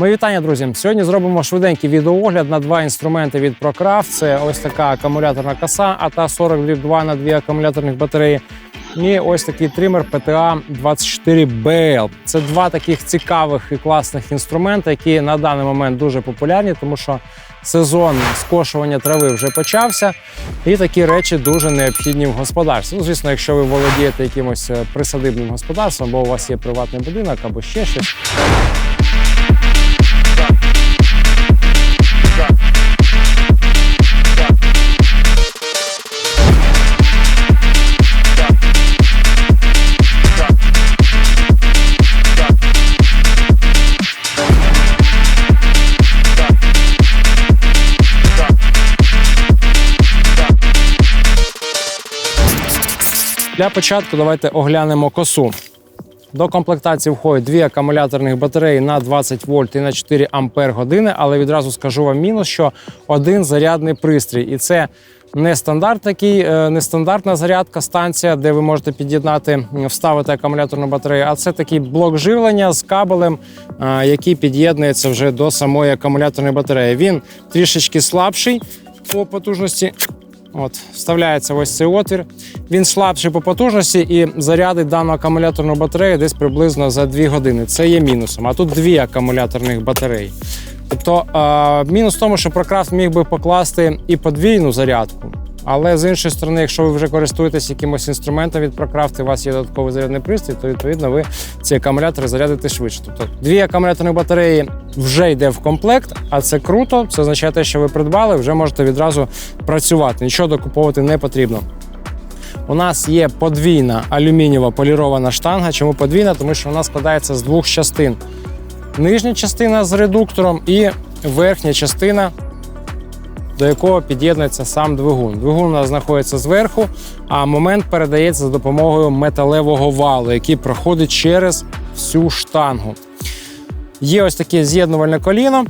Мої вітання, друзі. Сьогодні зробимо швиденький відеоогляд на два інструменти від ProCraft. Це ось така акумуляторна коса АТА 40 2 на дві акумуляторних батареї. І ось такий тример PTA 24BL. Це два таких цікавих і класних інструменти, які на даний момент дуже популярні, тому що сезон скошування трави вже почався, і такі речі дуже необхідні в господарстві. Ну, звісно, якщо ви володієте якимось е, присадибним господарством, або у вас є приватний будинок, або ще щось. Для початку давайте оглянемо косу. До комплектації входять дві акумуляторних батареї на 20 вольт і на 4 ампер години, але відразу скажу вам мінус, що один зарядний пристрій. І це не стандарт такий, е, не стандартна зарядка станція, де ви можете під'єднати, вставити акумуляторну батарею, а це такий блок живлення з кабелем, е, який під'єднується вже до самої акумуляторної батареї. Він трішечки слабший по потужності. От, вставляється ось цей отвір. Він слабший по потужності і зарядить дану акумуляторну батарею десь приблизно за 2 години. Це є мінусом. А тут дві акумуляторних батареї. Тобто е, мінус в тому, що Procraft міг би покласти і подвійну зарядку. Але з іншої сторони, якщо ви вже користуєтесь якимось інструментом від Procraft, і у вас є додатковий зарядний пристрій, то відповідно ви ці акумулятори зарядите швидше. Тобто дві акумуляторні батареї вже йде в комплект, а це круто. Це означає те, що ви придбали, вже можете відразу працювати. Нічого докуповувати не потрібно. У нас є подвійна алюмінієва полірована штанга. Чому подвійна? Тому що вона складається з двох частин: нижня частина з редуктором і верхня частина, до якого під'єднується сам двигун. Двигун у нас знаходиться зверху, а момент передається за допомогою металевого валу, який проходить через всю штангу. Є ось таке з'єднувальне коліно.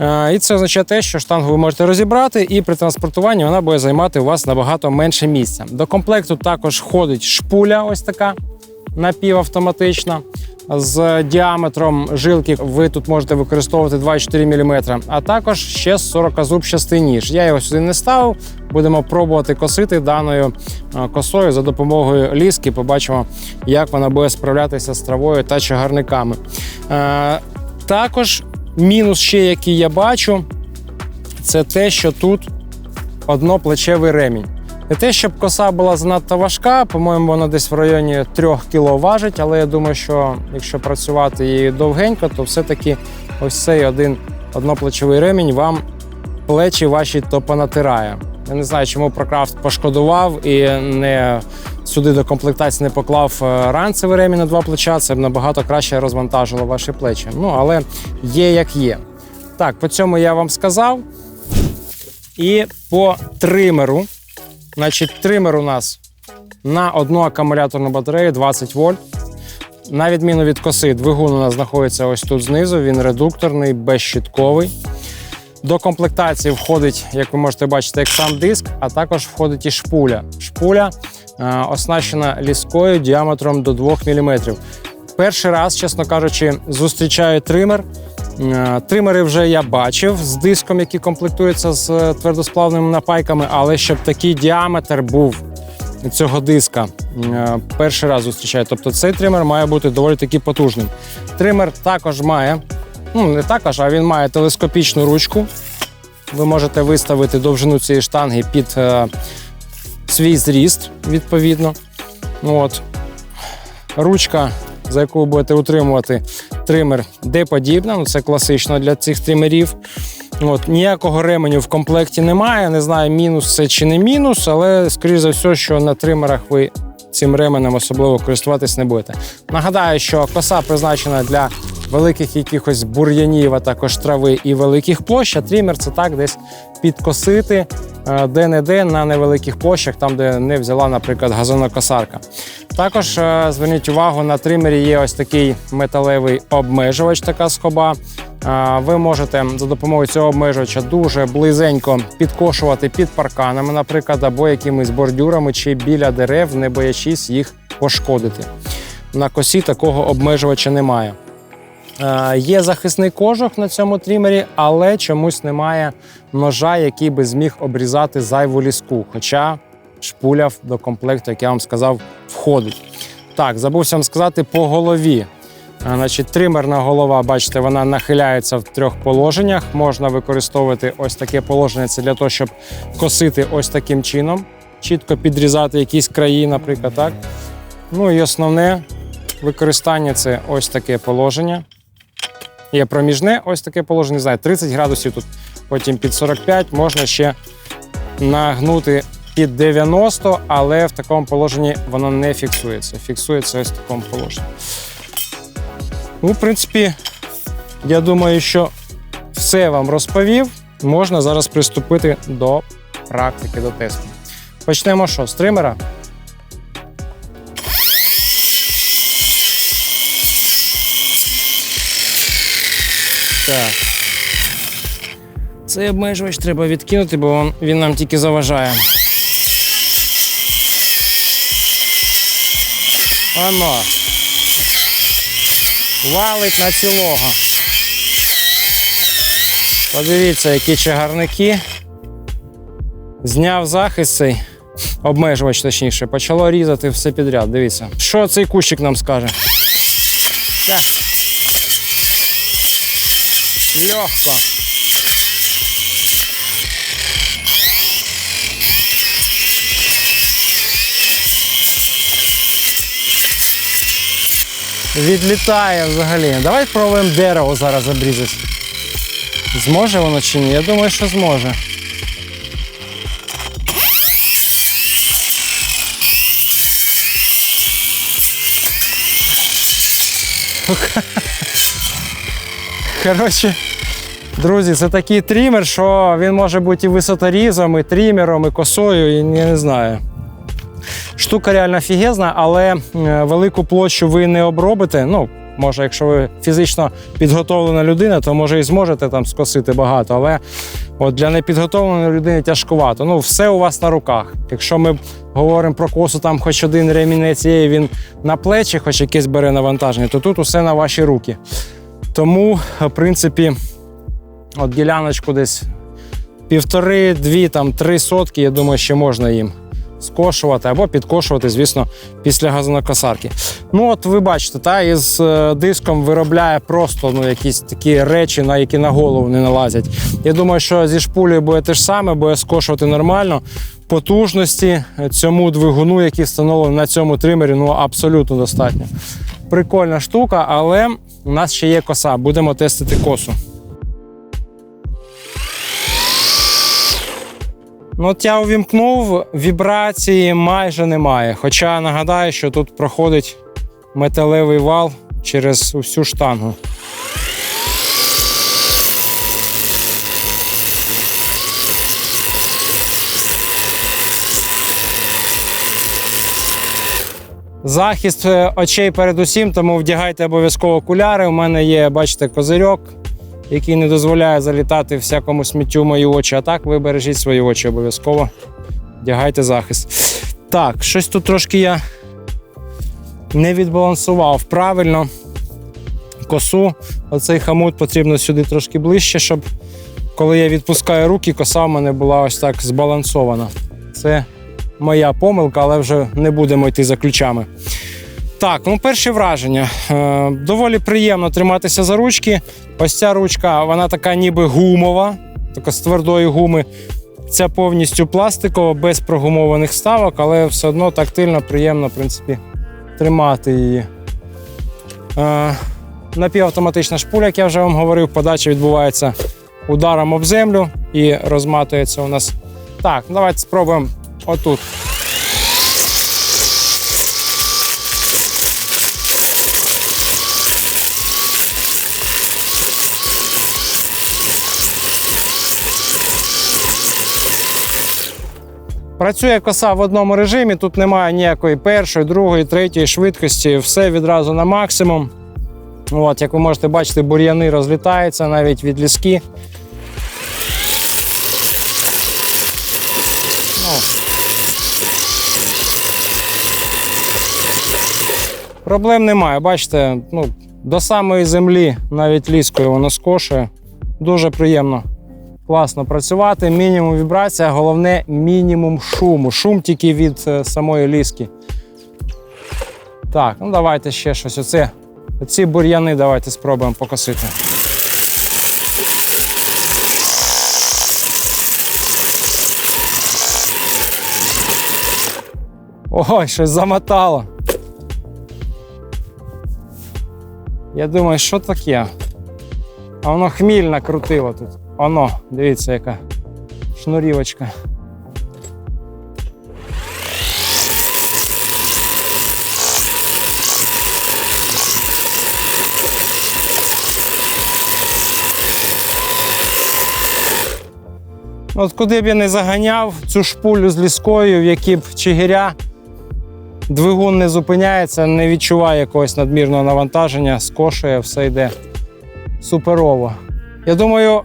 Е, І це означає те, що штангу ви можете розібрати, і при транспортуванні вона буде займати у вас набагато менше місця. До комплекту також входить шпуля, ось така напівавтоматична. З діаметром жилки ви тут можете використовувати 2,4 мм, а також ще 40-зубчастий ніж. Я його сюди не ставив. Будемо пробувати косити даною е, косою за допомогою ліски. Побачимо, як вона буде справлятися з травою та чагарниками. Також мінус, ще який я бачу, це те, що тут одноплечевий ремінь. Не те, щоб коса була занадто важка, по-моєму, вона десь в районі 3 кг важить, але я думаю, що якщо працювати її довгенько, то все-таки ось цей один одноплечовий ремінь вам плечі ваші то понатирає. Я не знаю, чому Прокрафт пошкодував і не сюди до комплектації не поклав е, ранцевий ремінь на два плеча. Це б набагато краще розвантажило ваші плечі. Ну, але є як є. Так, по цьому я вам сказав. І по тримеру. Значить, тример у нас на одну акумуляторну батарею 20 вольт. На відміну від коси, двигун у нас знаходиться ось тут знизу. Він редукторний, безщитковий. До комплектації входить, як ви можете бачити, як сам диск, а також входить і шпуля. Шпуля оснащена ліскою діаметром до 2 мм. Перший раз, чесно кажучи, зустрічаю тример. Е, Тримери вже я бачив з диском, який комплектується з е, твердосплавними напайками, але щоб такий діаметр був цього диска, е, перший раз зустрічаю. Тобто цей тример має бути доволі таки потужним. Тример також має, ну не також, а він має телескопічну ручку. Ви можете виставити довжину цієї штанги під е, свій зріст, відповідно. От. Ручка, за ви будете утримувати тример, де подібна. Ну, це класично для цих тримерів. От, ніякого ременю в комплекті немає. Не знаю, мінус це чи не мінус, але скоріш за все, що на тримерах ви цим ременем особливо користуватись не будете. Нагадаю, що коса призначена для великих якихось бур'янів, а також трави і великих площ. А трімер це так десь підкосити е, де-не-де на невеликих площах, там, де не взяла, наприклад, газонокосарка. Також е, зверніть увагу, на тримері є ось такий металевий обмежувач, така скоба. Е, Ви можете за допомогою цього обмежувача дуже близенько підкошувати під парканами, наприклад, або якимись бордюрами чи біля дерев, не боячись їх пошкодити. На косі такого обмежувача немає. Е, Є захисний кожух на цьому трімері, але чомусь немає ножа, який би зміг обрізати зайву ліску. Хоча шпуля до комплекту, як я вам сказав, входить. Так, забувся вам сказати по голові. Значить, тримерна голова, бачите, вона нахиляється в трьох положеннях. Можна використовувати ось таке положення. Це для того, щоб косити ось таким чином, чітко підрізати якісь краї, наприклад, так. Ну і основне використання це ось таке положення. Є проміжне ось таке положення, не знаю, 30 градусів тут, потім під 45, можна ще нагнути під 90, але в такому положенні воно не фіксується. Фіксується ось в такому положенні. Ну, в принципі, я думаю, що все вам розповів. Можна зараз приступити до практики, до тесту. Почнемо що? З тримера? Так. Цей обмежувач треба відкинути, бо він, нам тільки заважає. Оно. Валить на цілого. Подивіться, які чагарники. Зняв захист цей обмежувач, точніше, почало різати все підряд. Дивіться. Що цей кущик нам скаже? Так. Легко. Відлітає взагалі. Давай спробуємо дерево зараз обрізати. Зможе воно чи ні? Я думаю, що зможе. Коротше, друзі, це такий трімер, що він може бути і висоторізом, і трімером, і косою, і я не знаю. Штука реально фігезна, але е, велику площу ви не обробите. Ну, може, якщо ви фізично підготовлена людина, то може і зможете там скосити багато. Але от для непідготовленої людини тяжкувато. Ну, все у вас на руках. Якщо ми говоримо про косу, там хоч один ремінець є, і він на плечі, хоч якесь бере навантаження, то тут усе на ваші руки. Тому, в принципі, от діляночку десь півтори, дві, там три сотки, я думаю, ще можна їм скошувати або підкошувати, звісно, після газонокосарки. Ну, от ви бачите, та із е, диском виробляє просто ну, якісь такі речі, на які на голову не налазять. Я думаю, що зі шпулею буде те ж саме, буде скошувати нормально. Потужності цьому двигуну, який встановлений на цьому тримері, ну абсолютно достатньо. Прикольна штука, але у нас ще є коса. Будемо тестити косу. Ну, от я увімкнув, вібрації майже немає. Хоча нагадаю, що тут проходить металевий вал через усю штангу. Захист е, очей передусім, тому вдягайте обов'язково окуляри. У мене є, бачите, козирьок, який не дозволяє залітати всякому сміттю в мої очі. А так ви бережіть свої очі обов'язково. Вдягайте захист. Так, щось тут трошки я не відбалансував правильно. Косу, оцей хамут потрібно сюди трошки ближче, щоб коли я відпускаю руки, коса в мене була ось так збалансована. Це моя помилка, але вже не будемо йти за ключами. Так, ну перші враження. Е, доволі приємно триматися за ручки. Ось ця ручка, вона така ніби гумова, така з твердої гуми. Ця повністю пластикова, без прогумованих вставок, але все одно тактильно, приємно, в принципі, тримати її. Е, напівавтоматична шпуля, як я вже вам говорив, подача відбувається ударом об землю і розматується у нас. Так, давайте спробуємо отут. Працює коса в одному режимі, тут немає ніякої першої, другої, третьої швидкості, все відразу на максимум. От, Як ви можете бачити, бур'яни розлітаються навіть від ліски. Ну. Проблем немає. Бачите, ну, до самої землі навіть ліскою воно скошує. Дуже приємно. Класно працювати. Мінімум вібрація, головне мінімум шуму. Шум тільки від е, самої ліски. Так, ну давайте ще щось. Оце, оці бур'яни давайте спробуємо покосити. Ой, щось замотало. Я думаю, що таке? А воно хміль накрутило тут. Оно, дивіться, яка шнурівочка. От куди б я не заганяв цю шпулю з ліскою, в які б чигиря, двигун не зупиняється, не відчуває якогось надмірного навантаження, скошує, все йде суперово. Я думаю,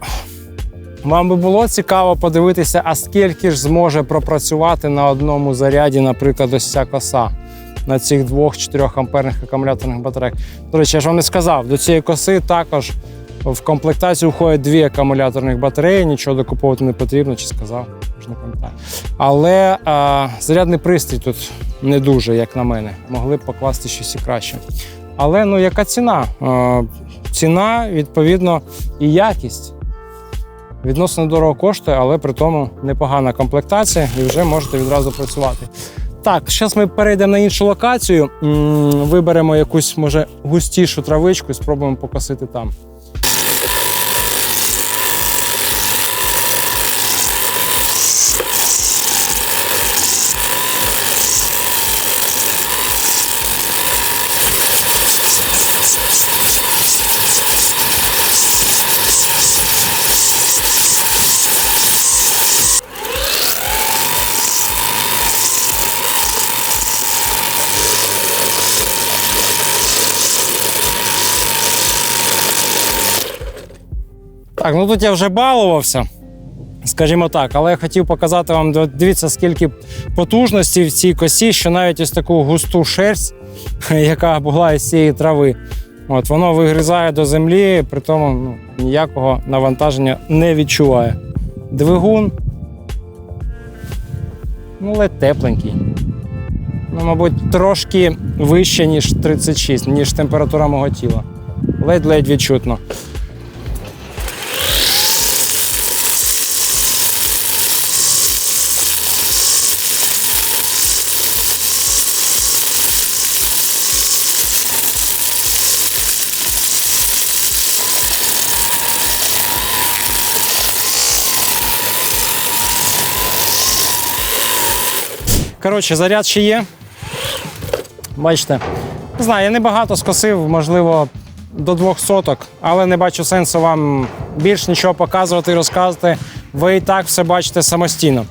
вам би було цікаво подивитися, а скільки ж зможе пропрацювати на одному заряді, наприклад, ось ця коса на цих двох 4 амперних акумуляторних батареях. До речі, я ж вам не сказав, до цієї коси також в комплектацію входять дві акумуляторних батареї, нічого докуповувати не потрібно, чи сказав, вже не пам'ятаю. Але а, зарядний пристрій тут не дуже, як на мене. Могли б покласти щось і краще. Але ну яка ціна? Ціна, відповідно, і якість. Відносно дорого коштує, але при тому непогана комплектація і вже можете відразу працювати. Так, зараз ми перейдемо на іншу локацію. Виберемо якусь, може, густішу травичку і спробуємо покосити там. Так, ну тут я вже балувався, скажімо так, але я хотів показати вам, дивіться, скільки потужності в цій косі, що навіть ось таку густу шерсть, яка була із цієї трави, от воно вигризає до землі, при тому ну, ніякого навантаження не відчуває. Двигун, ну, ледь тепленький. Ну, мабуть, трошки вище, ніж 36, ніж температура мого тіла. Ледь-ледь відчутно. Коротше, заряд ще є. Бачите, не знаю, я не багато скосив, можливо, до двох соток, але не бачу сенсу вам більш нічого показувати і розказувати. Ви і так все бачите самостійно.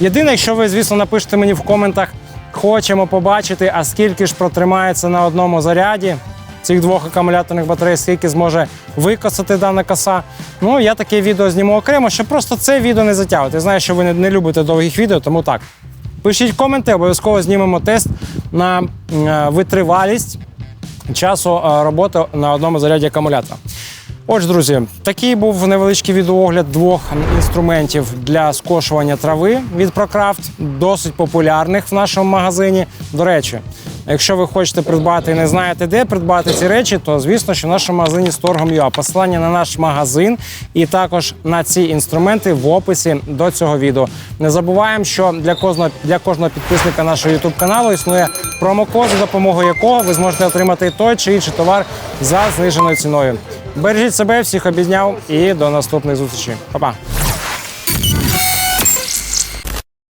Єдине, якщо ви, звісно, напишете мені в коментах, хочемо побачити, а скільки ж протримається на одному заряді цих двох акумуляторних батарей, скільки зможе викосити дана коса. Ну, я таке відео зніму окремо, щоб просто це відео не затягувати. Я знаю, що ви не, не любите довгих відео, тому так. Пишіть коменти, обов'язково знімемо тест на е, витривалість часу е, роботи на одному заряді акумулятора. Отже, друзі, такий був невеличкий відеоогляд двох інструментів для скошування трави від ProCraft, досить популярних в нашому магазині. До речі, якщо ви хочете придбати і не знаєте, де придбати ці речі, то звісно, що в нашому магазині Storgom.ua. Посилання на наш магазин і також на ці інструменти в описі до цього відео. Не забуваємо, що для кожного для кожного підписника нашого YouTube каналу існує промокод, за допомогою якого ви зможете отримати той чи інший товар за зниженою ціною. Бережіть себе, всіх обізняв і до наступних зустрічей. Па-па!